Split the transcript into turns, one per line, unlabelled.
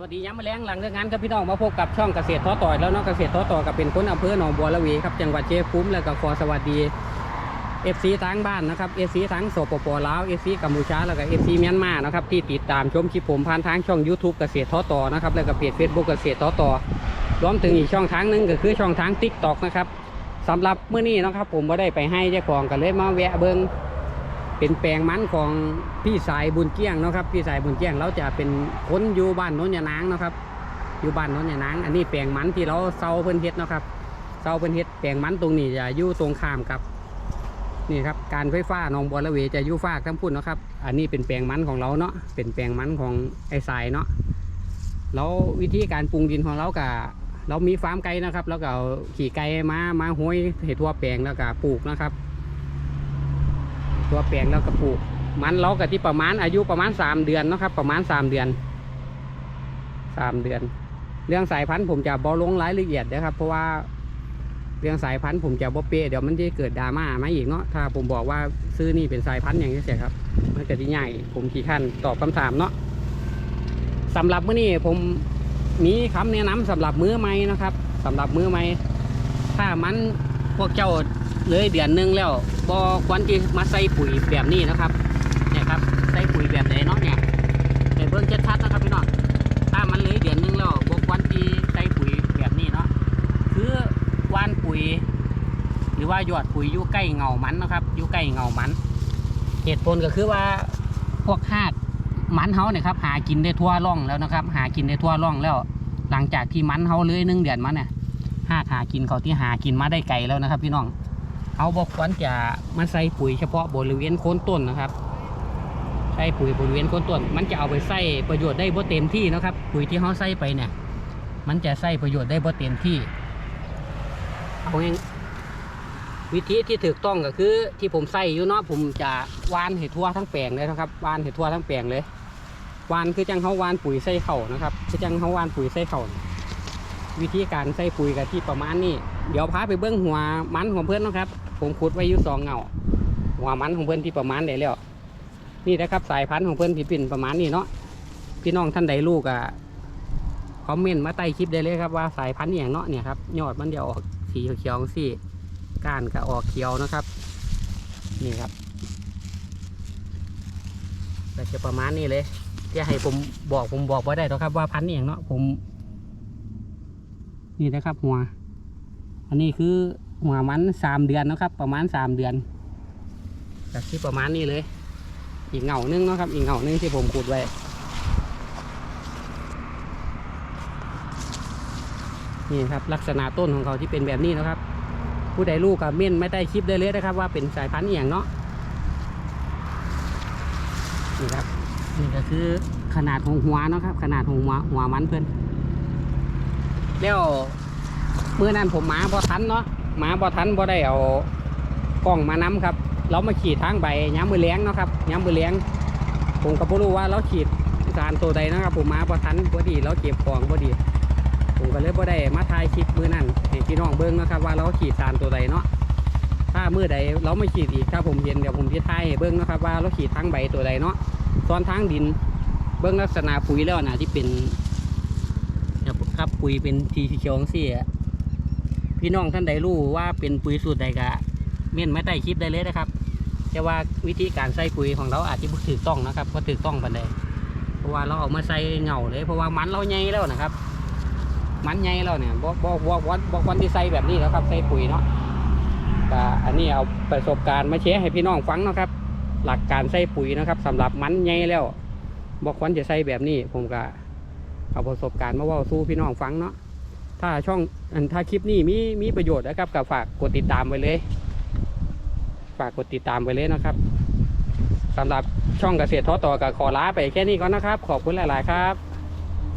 วัสดีย้ำมาแรงหลังเรื่องงานครับพี่น้องมาพบกับช่องเกษตรท้อต่อยแล้วนาะเกษตรท้อต่อกับเป็นคนอำเภอหนองบัวระเวครับจังหวัดเชียงภูมิแล้วก็ขอสวัสดีเอฟซีทั้งบ้านนะครับเอฟซีทั้งสปปลาวเอฟซีกัมพูชาแล้วก็เอฟซีเมียนมานะครับที่ติดตามชมคลิปผมผ่านทางช่อง YouTube เกษตรท้อต่อนะครับแล้วก็เพจ Facebook เกษตรท้อต่อรวมถึงอีกช่องทางนึงก็คือช่องทาง Tik t o อกนะครับสำหรับเมื่อนี้นะครับผมก็ได้ไปให้เจ้าของกันเลยมาแวะเบิง เป็นแปลงมันของพี่สายบุญเกี้ยงเนาะครับพี่สายบุญเกี้ยงเราจะเป็นคนอยู่บ้านโน้นยานางเนาะครับ อยู่บ้านโน้นยานางอันนี้แปลงมันที่เราเซาเพิ่นเฮ็ดเนาะครับเซาเพิ่นเฮ็ดแปลงมันตรงนี้จะอยู่ตรงข้ามกับนี่ครับการไฟฟ้าหนองบัวระเวจะอยู่ฝากทั้งพุ่นเนาะครับ อันนี้เป็นแปลงมันของเราเนาะเป็นแปลงมันของไอ้สายเนาะแล้ววิธีการปรุงดินของเรากะเรามีฟาร์มไก่นะครับ แล้วก็ขี่ไก่มามาห้อยให้ทั่วแปลงแล้วก็ปลูกนะครับ ตัวแปลงแล้วก็ปลูก มันเราก็ที่ประมาณอายุประมาณสามเดือนนะครับ ประมาณสามเดือนสามเดือน เรื่องสายพันธุ์ผมจะบอลงรายละเอียดนะครับ เพราะว่าเรื่องสายพันธุ์ผมจะบอเปะเดี๋ยวมันจะเกิดดราม่ามาอีกเนาะถ้าผมบอกว่าซื้อนี่เป็นสายพันธุ์อย่างนี้เสียครับ มันจะที่ใหญ่ผมขี่ขั้นตอบคำถามเนาะสำหรับมื้อนี้ผมมีคำแนะนำสำหรับมือใหม่นะครับสำหรับมือใหม่ถ้ามันพวกเจ้า เลยเดือนหนึงแล้วบอควรที่มาใส่ปุ๋ยแบบนี้นะครับเนี่ยครับใส่ปุ๋ยแบบไหนเนาะเนี่ยเห็นเบิ่งชัดๆนะครับพี่น้องถ้ามันเลยเดือนหนึงแล้วบอควรที่ใส่ปุ๋ยแบบนี้เนาะคือวานปุ๋ย หรือว่าหยอดปุ๋ยอยู่ใกล้เงามันนะครับอยู่ใกล้เงามัน เหตุผลก็คือว่าพวกหากมันเฮาเนี่ยครับหากินได้ทั่วร่องแล้วนะครับ หากินได้ทั่วร่องแล้ว หลังจากที่มันเฮาเลยหนึ่งเดือนมาเนี่ยหากหากินเขาที่หากินมาได้ไกลแล้วนะครับ พี่น้อง เอาบอกควรจะมาใส่ปุ๋ยเฉพาะบริเวณโคนต้นนะครับ ใส่ปุ๋ยบริเวณโคนต้น มันจะเอาไปใส่ประโยชน์ได้บ่เต็มที่นะครับ ปุ๋ยที่เขาใส่ไปเนี่ย มันจะใส่ประโยชน์ได้บ่เต็มที่เอาเองวิธีที่ถูกต้องก็คือ ที่ผมใส่อยู่เนาะผมจะวานเห็ดทั่วทั้งแปลงเลยนะครับวานเห็ดทั่วทั้งแปลงเลยวานคือจังเขาวานปุ๋ยใส่เข่านะครับ คือจังเขาวานปุ๋ยใส่เข่า วิธีการใส่ปุ๋ยกับที่ประมาณนี้เดี๋ยวพาไปเบิ้องหัวมันของเพื่อนนะครับ ผมขุดไว้อยู่สองเงาหัวมันของเพื่อนที่ประมาณไหนแล้วนี่นะครับสายพันธุ์ของเพื่อนที่เป็นประมาณนี้เนาะพี่น้องท่านใดลูกอะคอมเมนต์มาใต้คลิปได้เลยครับว่าสายพันธุ์อย่างเนาะเนี่ยครับยอดมันจะออกสีเขียวๆสิก้านก็ออกเขียวนะครับ นี่ครับก็จะประมาณนี้เลยที่ให้ผมบอกผมบอกไว้ได้หรอกครับว่าพันธุ์อย่างเนาะผม นี่นะครับ หัว อันนี้คือหัวมันสามเดือนนะครับ ประมาณสามเดือนจากที่ประมาณนี้เลย อีกเหงานึงนะครับ อีกเหงานึงที่ผมขุดไว้นี่ครับลักษณะต้นของเขาที่เป็นแบบนี้นะครับ ผู้ใดลูกกับเม่นไม่ได้คลิปได้เลยนะครับ ว่าเป็นสายพันธุ์อหย่างเนาะนี่ครับนี่ก็คือขนาดของหัวนะครับ ขนาดของหัวหัวมันเพื่อน แล้วเมื่อนั้นผมมาบ่ทันเนาะมาบ่ทันบ่ได้เอากล้องมานํครับ เรามาขี่ทางใบย้ำมือเลี้ยงเนาะครับย้ำมือเลี้ยง ผมก็บ่รู้ว่าเราขีดสารตัวใดนะครับ ผมมาบ่ทันบ่ดีเราเก็บของบ่ดี ผมก็เลยบ่ได้มาถ่ายคลิปมือนั้นให้พี่น้องเบิ่งนะครับ ว่าเราขีดสารตัวใดเนาะถ้ามือใดเราไม่ขีดอีกถ้าผมเห็นเดี๋ยวผมจะถ่ายเบิ่งนะครับ ว่าเราขีดทางใบตัวใดเนาะตอนทางดินเบิ่งลักษณะปุ๋ยแล้วนะที่เป็น ครับปุ๋ยเป็นทีเขียวๆสี่อะพี่น้องท่านใดรู้ว่าเป็นปุ๋ยสูตรใดกะเม่นไม่ได้คลิปได้เลยนะครับแต่ว่าวิธีการใส่ปุ๋ยของเราอาจจะบ่ถูกต้องนะครับก็ถูกต้องปานใดเพราะว่าเราเอามาใส่เหงาเลย เพราะว่ามันเราใหญ่แล้วนะครับ มันใหญ่แล้วเนี่ยบ่บ่บ่บ่บ่ควรที่ใส่แบบนี้แล้วครับใส่ปุ๋ยเนาะก็อันนี้เอาประสบการณ์มาแชร์ให้พี่น้องฟังนะครับ หลักการใส่ปุ๋ยนะครับสำหรับมันใหญ่แล้วบ่ควรจะใส่แบบนี้ผมก็ เอาประสบการณ์มาว่าสู้พี่น้องฟังเนาะถ้าช่องถ้าคลิปนี้มีมีประโยชน์นะครับก็ฝากกดติดตามไปเลย ฝากกดติดตามไปเลยนะครับสำหรับช่องเกษตรท้อต่อกับขอลาไปแค่นี้ก่อนนะครับ ขอบคุณหลาย ๆ ครับ